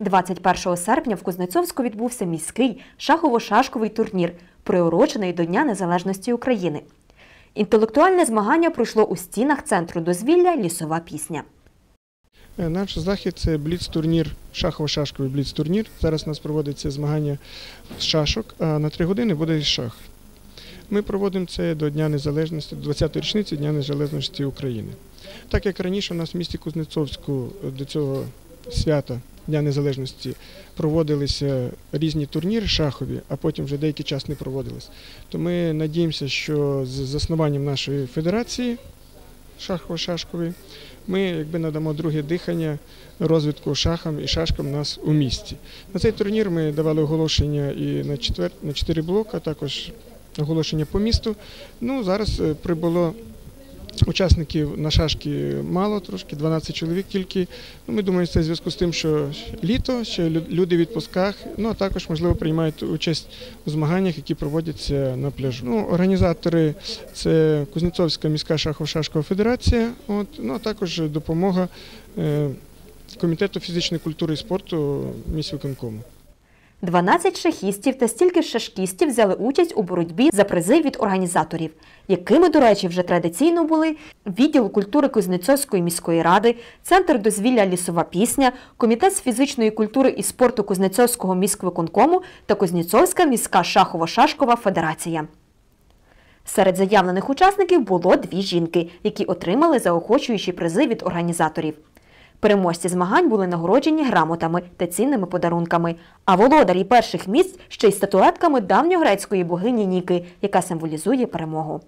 21 серпня в Кузнецовську відбувся міський шахово-шашковий турнір, приурочений до Дня Незалежності України. Інтелектуальне змагання пройшло у стінах центру дозвілля Лісова пісня. Е, Наш захід це бліц-турнір, шахово-шашковий бліц-турнір. Зараз у нас проводиться змагання з шашок, а на три години буде шах. Ми проводимо це до Дня Незалежності, до 20-ї річниці Дня Незалежності України. Так як раніше у нас в місті Кузнецовську до цього свята Дня Незалежності проводилися різні турніри шахові, а потім вже деякий час не проводились, то ми надіємося, що з заснуванням нашої федерації шахово-шашкової ми якби надамо друге дихання розвитку шахам і шашкам нас у місті. На цей турнір ми давали оголошення і на четвер... на чотири блока, також оголошення по місту. Ну, зараз е, прибуло учасників на шашки мало, трошки 12 чоловік тільки. Ну, ми думаємо, це в зв'язку з тим, що літо, що люди в відпусках, ну а також, можливо, приймають участь у змаганнях, які проводяться на пляжу. Ну, організатори це Кузнецовська міська шахово-шашкова федерація, от, ну а також допомога е, Комітету фізичної культури і спорту міськвиконкому. 12 шахістів та стільки ж шашкістів взяли участь у боротьбі за призи від організаторів, якими, до речі, вже традиційно були відділ культури Кузнецовської міської ради, центр дозвілля Лісова пісня, комітет з фізичної культури і спорту Кузнецовського міськвиконкому та Кузнецовська міська шахово-шашкова федерація. Серед заявлених учасників було дві жінки, які отримали заохочуючі призи від організаторів. Переможці змагань були нагороджені грамотами та цінними подарунками, а володарі перших місць ще й статуетками давньогрецької богині Ніки, яка символізує перемогу.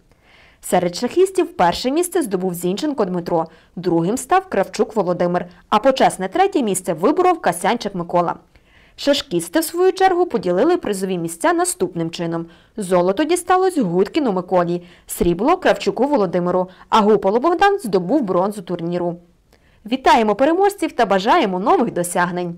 Серед шахістів перше місце здобув Зінченко Дмитро, другим став Кравчук Володимир, а почесне третє місце виборов Касянчик Микола. Шашкісти, в свою чергу, поділили призові місця наступним чином: золото дісталось Гудкіну Миколі, срібло Кравчуку Володимиру, а Гуполо Богдан здобув бронзу турніру. Вітаємо переможців та бажаємо нових досягнень!